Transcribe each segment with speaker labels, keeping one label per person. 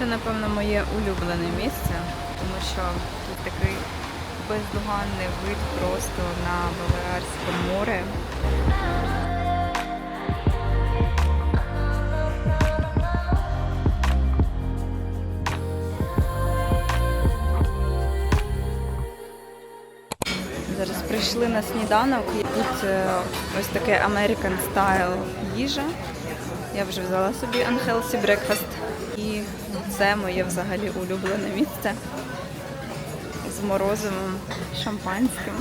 Speaker 1: Це, напевно, моє улюблене місце, тому що тут такий бездоганний вид просто на Балеарське море. Зараз прийшли на сніданок. і Тут е, ось таке American Style їжа. Я вже взяла собі unhealthy breakfast. І це моє взагалі улюблене місце з морозивом шампанським.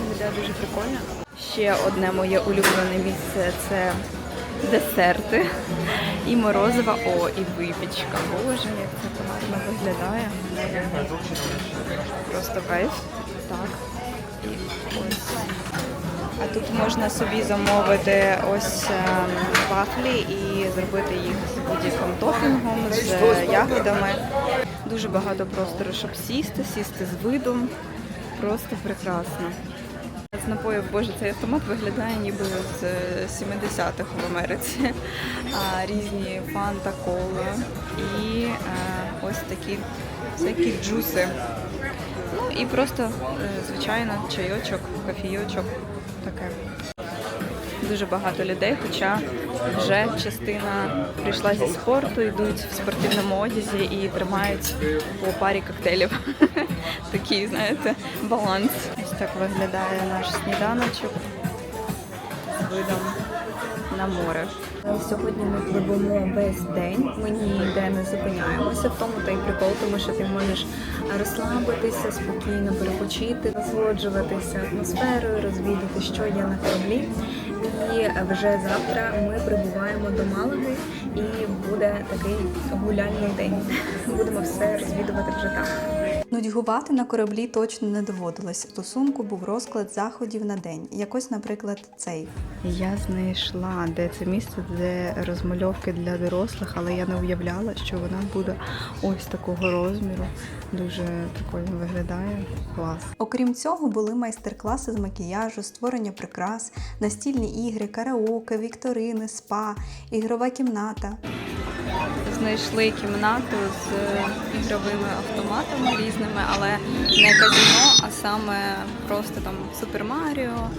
Speaker 1: Виглядає дуже прикольно. Ще одне моє улюблене місце це десерти і морозива. О, і випічка. Боже, як це гарно виглядає. Просто кайф. Так. А тут можна собі замовити ось ем, вафлі і зробити їх з будь-яким топінгом, з ягодами. Дуже багато простору, щоб сісти, сісти з видом. Просто прекрасно. З напоїв, боже, цей автомат виглядає ніби з 70-х в Америці. А, різні фанта, кола і е, ось такі всякі джуси. Ну і просто, е, звичайно, чайочок, кофійочок. Таке. Дуже багато людей, хоча вже частина прийшла зі спорту, йдуть в спортивному одязі і тримають по парі коктейлів. Такий, знаєте, баланс. Ось так виглядає наш сніданочок з видом на море. Сьогодні ми пливемо весь день. Ми ніде не зупиняємося. В тому та й прикол, тому що ти можеш розслабитися, спокійно перепочити, насолоджуватися атмосферою, розвідати, що є на кораблі. І вже завтра ми прибуваємо до Малаги, і буде такий гуляльний день. Будемо все розвідувати вже там.
Speaker 2: Нудьгувати на кораблі точно не доводилось. Стосунку був розклад заходів на день. Якось, наприклад, цей.
Speaker 1: Я знайшла, де це місце, де розмальовки для дорослих, але я не уявляла, що вона буде ось такого розміру. Дуже прикольно виглядає. Клас.
Speaker 2: Окрім цього, були майстер-класи з макіяжу, створення прикрас, настільні ігри, караоке, вікторини, спа, ігрова кімната.
Speaker 1: Знайшли кімнату з ігровими автоматами різними, але не казино, а саме просто там Супер Маріо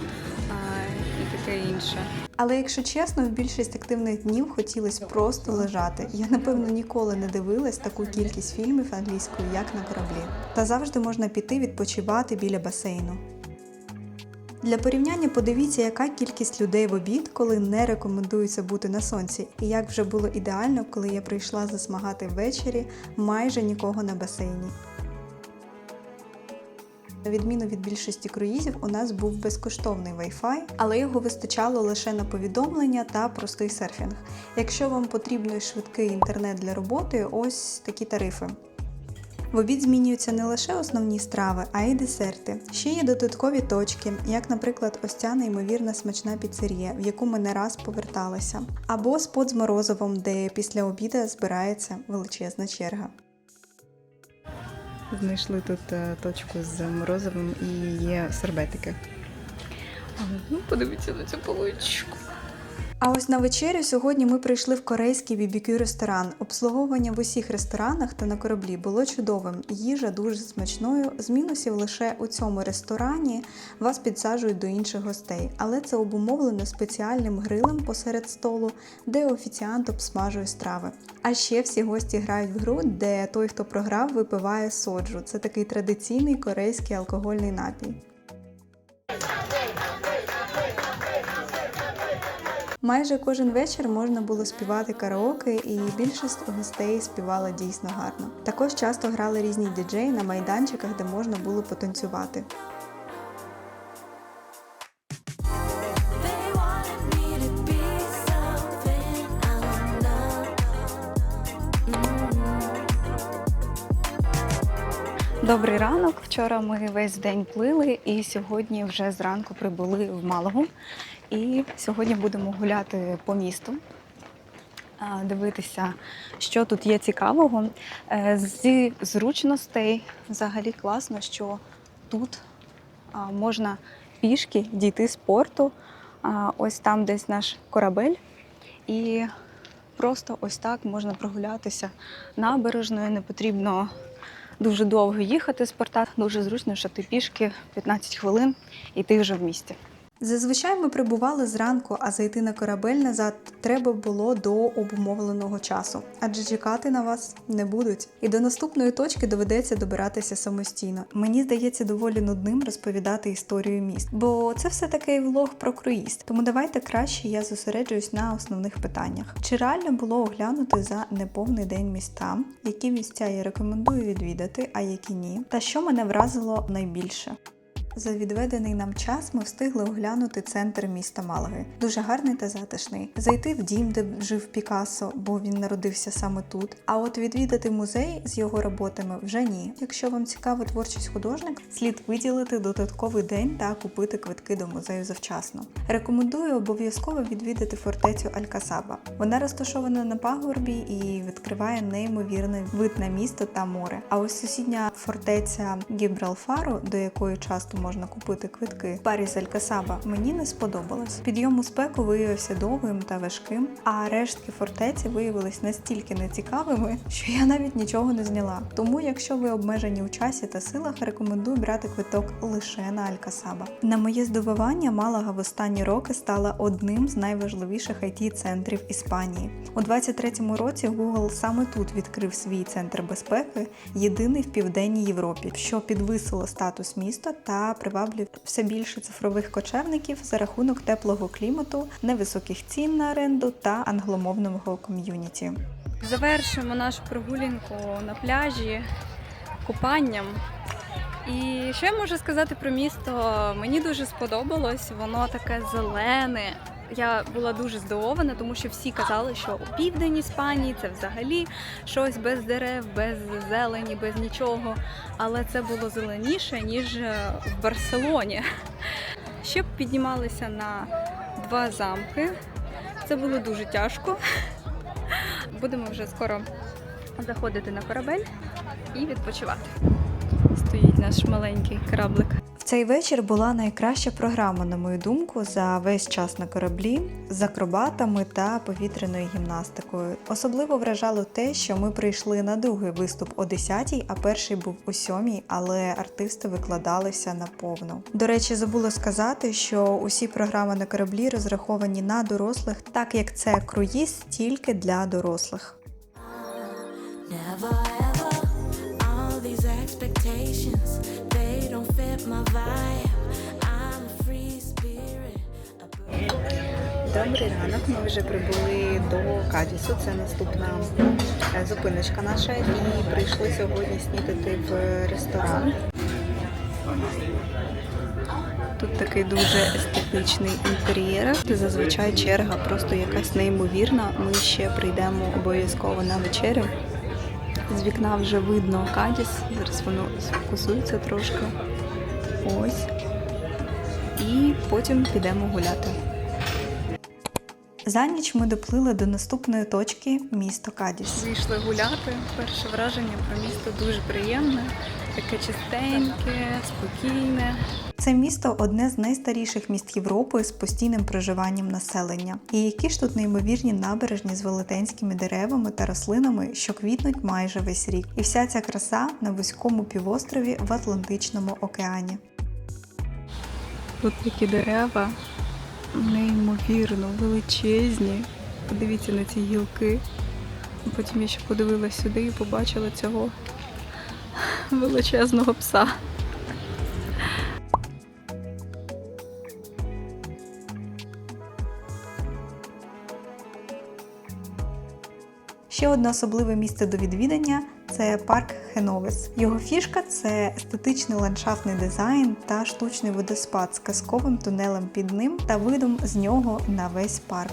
Speaker 1: і таке інше.
Speaker 2: Але якщо чесно, в більшість активних днів хотілося просто лежати. Я напевно ніколи не дивилась таку кількість фільмів англійською, як на кораблі. Та завжди можна піти відпочивати біля басейну. Для порівняння подивіться, яка кількість людей в обід, коли не рекомендується бути на сонці, і як вже було ідеально, коли я прийшла засмагати ввечері майже нікого на басейні. На відміну від більшості круїзів, у нас був безкоштовний Wi-Fi, але його вистачало лише на повідомлення та простий серфінг. Якщо вам потрібний швидкий інтернет для роботи, ось такі тарифи. В обід змінюються не лише основні страви, а й десерти. Ще є додаткові точки, як, наприклад, ось ця неймовірна смачна піцерія, в яку ми не раз поверталися, або спот з морозивом, де після обіда збирається величезна черга.
Speaker 1: Знайшли тут е, точку з морозивом і є сербетики. Ну, подивіться на цю поличку.
Speaker 2: А ось на вечерю сьогодні ми прийшли в корейський BBQ ресторан. Обслуговування в усіх ресторанах та на кораблі було чудовим. Їжа дуже смачною. З мінусів лише у цьому ресторані вас підсаджують до інших гостей, але це обумовлено спеціальним грилем посеред столу, де офіціант обсмажує страви. А ще всі гості грають в гру, де той, хто програв, випиває соджу. Це такий традиційний корейський алкогольний напій. Майже кожен вечір можна було співати караоке, і більшість гостей співала дійсно гарно. Також часто грали різні діджеї на майданчиках, де можна було потанцювати.
Speaker 1: Добрий ранок. Вчора ми весь день плили і сьогодні вже зранку прибули в Малагу. І сьогодні будемо гуляти по місту, дивитися, що тут є цікавого. Е, Зі зручностей взагалі класно, що тут можна пішки дійти з порту. Ось там десь наш корабель. І просто ось так можна прогулятися набережною, не потрібно дуже довго їхати з порта. Дуже зручно, що ти пішки 15 хвилин і ти вже в місті.
Speaker 2: Зазвичай ми прибували зранку, а зайти на корабель назад треба було до обумовленого часу, адже чекати на вас не будуть. І до наступної точки доведеться добиратися самостійно. Мені здається доволі нудним розповідати історію міст, бо це все таки влог про круїз. Тому давайте краще я зосереджуюсь на основних питаннях. Чи реально було оглянути за неповний день міста, які місця я рекомендую відвідати, а які ні, та що мене вразило найбільше. За відведений нам час ми встигли оглянути центр міста Малаги. Дуже гарний та затишний. Зайти в дім, де жив Пікассо, бо він народився саме тут. А от відвідати музей з його роботами вже ні. Якщо вам цікава творчість художника, слід виділити додатковий день та купити квитки до музею завчасно. Рекомендую обов'язково відвідати фортецю Алькасаба. Вона розташована на пагорбі і відкриває неймовірний вид на місто та море. А ось сусідня фортеця Гібралфару, до якої часто можна купити квитки в парі з Алькасаба, мені не сподобалось. Підйом у спеку виявився довгим та важким, а рештки фортеці виявились настільки нецікавими, що я навіть нічого не зняла. Тому, якщо ви обмежені у часі та силах, рекомендую брати квиток лише на Алькасаба. На моє здивування, Малага в останні роки стала одним з найважливіших it центрів Іспанії. У 23-му році Google саме тут відкрив свій центр безпеки, єдиний в південній Європі, що підвисило статус міста та приваблює все більше цифрових кочевників за рахунок теплого клімату, невисоких цін на оренду та англомовного ком'юніті.
Speaker 1: Завершуємо нашу прогулянку на пляжі купанням. І що я можу сказати про місто? Мені дуже сподобалось, воно таке зелене. Я була дуже здивована, тому що всі казали, що у південь Іспанії це взагалі щось без дерев, без зелені, без нічого. Але це було зеленіше, ніж е, в Барселоні. Ще піднімалися на два замки. Це було дуже тяжко. Будемо вже скоро заходити на корабель і відпочивати. Стоїть наш маленький кораблик.
Speaker 2: Цей вечір була найкраща програма, на мою думку, за весь час на кораблі з акробатами та повітряною гімнастикою. Особливо вражало те, що ми прийшли на другий виступ о 10-й, а перший був о 7-й, але артисти викладалися наповну. До речі, забула сказати, що усі програми на кораблі розраховані на дорослих, так як це круїз тільки для дорослих.
Speaker 3: Never
Speaker 1: Добрий ранок. Ми вже прибули до Кадісу. Це наступна е, зупиночка наша. І прийшли сьогодні снідати в ресторан. Тут такий дуже естетичний інтер'єр. Зазвичай черга просто якась неймовірна. Ми ще прийдемо обов'язково на вечерю. З вікна вже видно Кадіс. Зараз воно сфокусується трошки. Ось. І потім підемо гуляти.
Speaker 2: За ніч ми доплили до наступної точки місто Кадіс.
Speaker 1: Вийшли гуляти. Перше враження про місто дуже приємне, таке чистеньке, спокійне.
Speaker 2: Це місто одне з найстаріших міст Європи з постійним проживанням населення. І які ж тут неймовірні набережні з велетенськими деревами та рослинами, що квітнуть майже весь рік. І вся ця краса на вузькому півострові в Атлантичному океані.
Speaker 1: Тут такі дерева неймовірно величезні. Подивіться на ці гілки. Потім я ще подивилась сюди і побачила цього величезного пса.
Speaker 2: Ще одне особливе місце до відвідання це парк Хеновес. Його фішка це естетичний ландшафтний дизайн та штучний водоспад з казковим тунелем під ним та видом з нього на весь парк.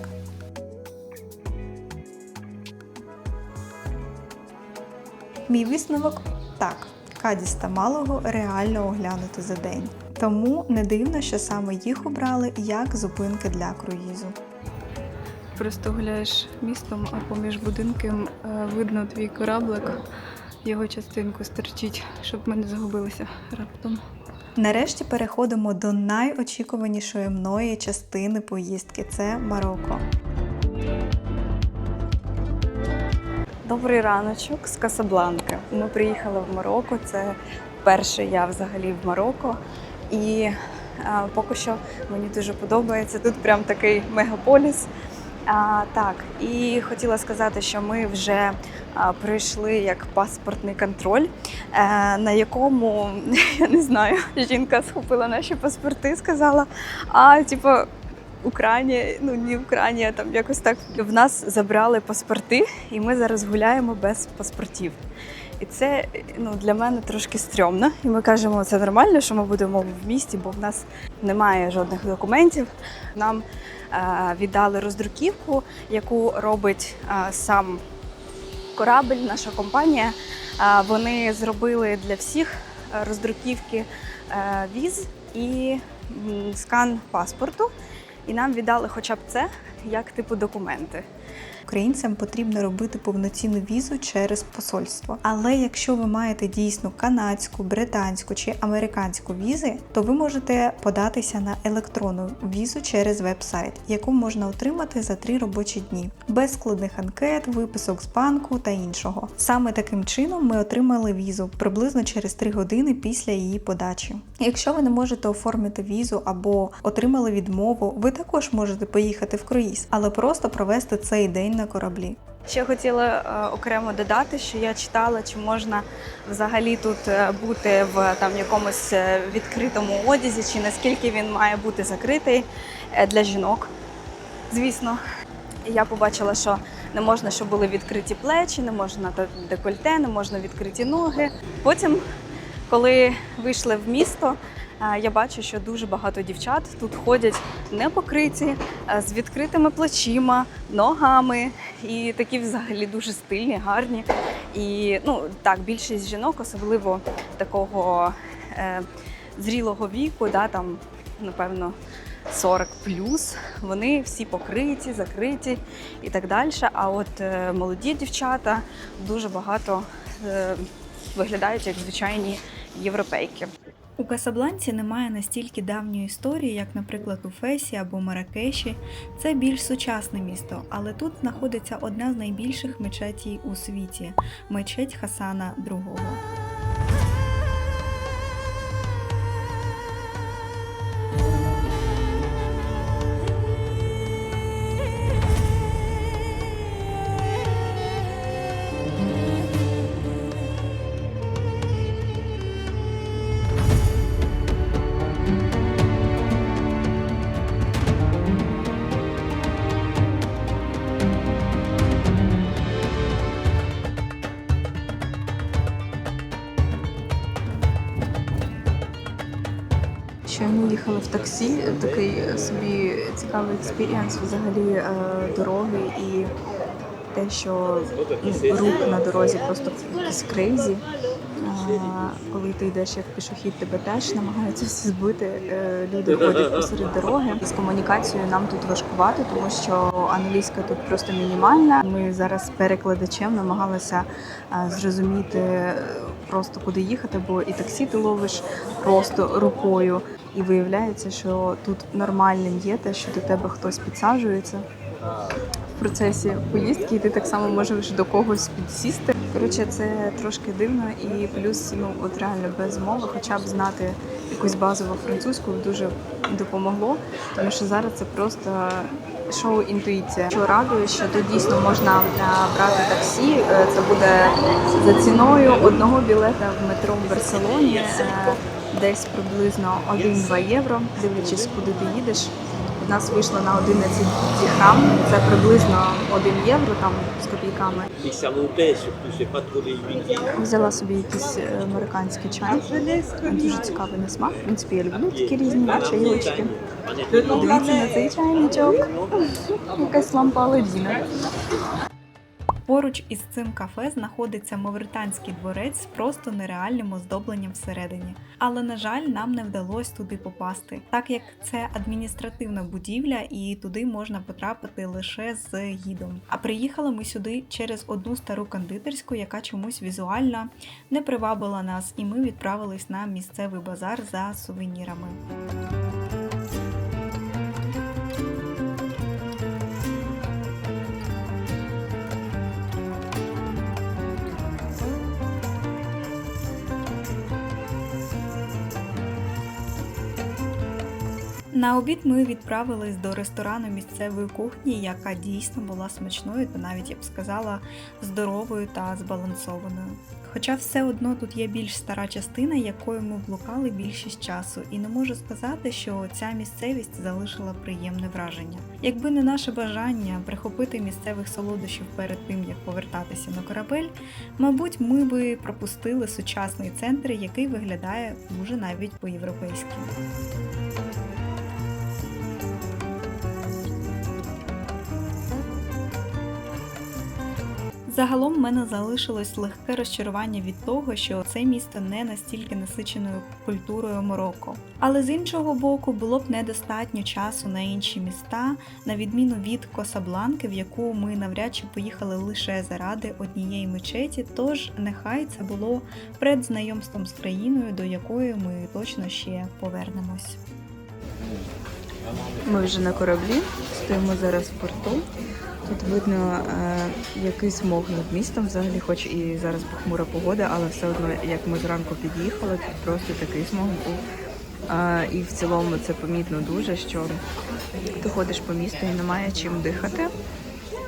Speaker 2: Мій висновок так, Кадіс та Малого реально оглянути за день. Тому не дивно, що саме їх обрали як зупинки для круїзу.
Speaker 1: Просто гуляєш містом, а поміж будинком е, видно твій кораблик, його частинку стерчить, щоб ми не загубилися раптом.
Speaker 2: Нарешті переходимо до найочікуванішої мною частини поїздки це Марокко.
Speaker 1: Добрий раночок з Касабланки. Ми приїхали в Марокко. Це перший я взагалі в Марокко. І е, поки що мені дуже подобається. Тут прям такий мегаполіс. А, так, і хотіла сказати, що ми вже а, пройшли як паспортний контроль, а, на якому я не знаю, жінка схопила наші паспорти, сказала, а типу. Україні, ну не Україні, а там якось так в нас забрали паспорти, і ми зараз гуляємо без паспортів. І це ну, для мене трошки стрьомно. І ми кажемо, це нормально, що ми будемо в місті, бо в нас немає жодних документів. Нам е, віддали роздруківку, яку робить е, сам корабель, наша компанія. Е, вони зробили для всіх роздруківки е, віз і скан паспорту. І нам віддали хоча б це як типу документи.
Speaker 2: Українцям потрібно робити повноцінну візу через посольство. Але якщо ви маєте дійсно канадську, британську чи американську візи, то ви можете податися на електронну візу через веб-сайт, яку можна отримати за три робочі дні, без складних анкет, виписок з банку та іншого. Саме таким чином ми отримали візу приблизно через 3 години після її подачі. Якщо ви не можете оформити візу або отримали відмову, ви також можете поїхати в круїз, але просто провести цей день на кораблі.
Speaker 1: Ще хотіла е, окремо додати, що я читала, чи можна взагалі тут е, бути в там якомусь е, відкритому одязі, чи наскільки він має бути закритий для жінок. Звісно, я побачила, що не можна, щоб були відкриті плечі, не можна декольте, не можна відкриті ноги. Потім, коли вийшли в місто, е, я бачу, що дуже багато дівчат тут ходять не покриті, е, з відкритими плечима, ногами, і такі взагалі дуже стильні, гарні. І ну так, більшість жінок, особливо такого е, зрілого віку, да, там, напевно, 40 плюс, вони всі покриті, закриті і так далі. А от е, молоді дівчата дуже багато е, виглядають як звичайні європейки.
Speaker 2: У Касабланці немає настільки давньої історії, як, наприклад, у Фесі або Маракеші. Це більш сучасне місто, але тут знаходиться одна з найбільших мечетій у світі мечеть Хасана II.
Speaker 1: Їхали в таксі, такий собі цікавий експірієнс взагалі е, дороги і те, що рух на дорозі просто якийсь. Е, Коли ти йдеш як пішохід, тебе теж намагаються всі збити. Е, Люди ходять посеред дороги. З комунікацією нам тут важкувати, тому що англійська тут просто мінімальна. Ми зараз з перекладачем намагалися е, зрозуміти е, просто куди їхати, бо і таксі ти ловиш просто рукою. І виявляється, що тут нормальним є те, що до тебе хтось підсаджується в процесі поїздки, і ти так само можеш до когось підсісти. Коротше, це трошки дивно, і плюс, ну от реально без мови, хоча б знати якусь базову французьку дуже допомогло, тому що зараз це просто шоу інтуїція. Що радує, що тут дійсно можна е, брати таксі. Е, Це буде за ціною одного білета в метро в Барселоні. Десь приблизно 1-2 євро, дивлячись, куди ти їдеш. У нас вийшло на 11 дірхам, це приблизно 1 євро там з копійками. Взяла собі якийсь е, американський чай. Дуже цікавий на смак. В принципі, я люблю такі різні чайочки. Дивіться на цей чайничок. Якась лампа Аладдіна.
Speaker 2: Поруч із цим кафе знаходиться мавританський дворець з просто нереальним оздобленням всередині. Але на жаль, нам не вдалося туди попасти, так як це адміністративна будівля, і туди можна потрапити лише з гідом. А приїхали ми сюди через одну стару кондитерську, яка чомусь візуально не привабила нас, і ми відправились на місцевий базар за сувенірами. На обід ми відправились до ресторану місцевої кухні, яка дійсно була смачною та навіть я б сказала здоровою та збалансованою. Хоча все одно тут є більш стара частина, якою ми блукали більшість часу, і не можу сказати, що ця місцевість залишила приємне враження. Якби не наше бажання прихопити місцевих солодощів перед тим, як повертатися на корабель, мабуть, ми би пропустили сучасний центр, який виглядає дуже навіть по-європейськи. Загалом в мене залишилось легке розчарування від того, що це місто не настільки насиченою культурою Марокко. Але з іншого боку, було б недостатньо часу на інші міста, на відміну від Косабланки, в яку ми навряд чи поїхали лише заради однієї мечеті. Тож нехай це було предзнайомством з країною, до якої ми точно ще повернемось.
Speaker 1: Ми вже на кораблі, стоїмо зараз в порту. Тут видно е, який смог над містом взагалі, хоч і зараз похмура погода, але все одно, як ми зранку під'їхали, тут просто такий смог був. Е, і в цілому це помітно дуже, що ти ходиш по місту і немає чим дихати.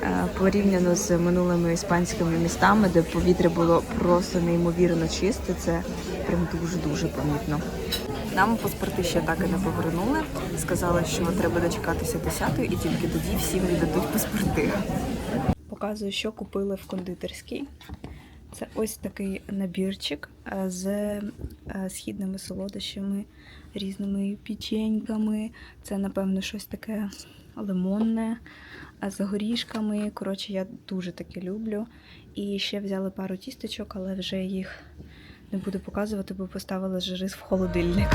Speaker 1: Е, порівняно з минулими іспанськими містами, де повітря було просто неймовірно чисте, це прям дуже-дуже помітно. Нам паспорти ще так і не повернули. Сказали, що треба дочекатися 10-ї і тільки тоді всім віддадуть паспорти. Показую, що купили в кондитерській. Це ось такий набірчик е, з е, східними солодощами, різними печеньками. Це, напевно, щось таке лимонне з горішками. Коротше, я дуже таке люблю. І ще взяли пару тістечок, але вже їх не буду показувати, бо поставила ж в холодильник.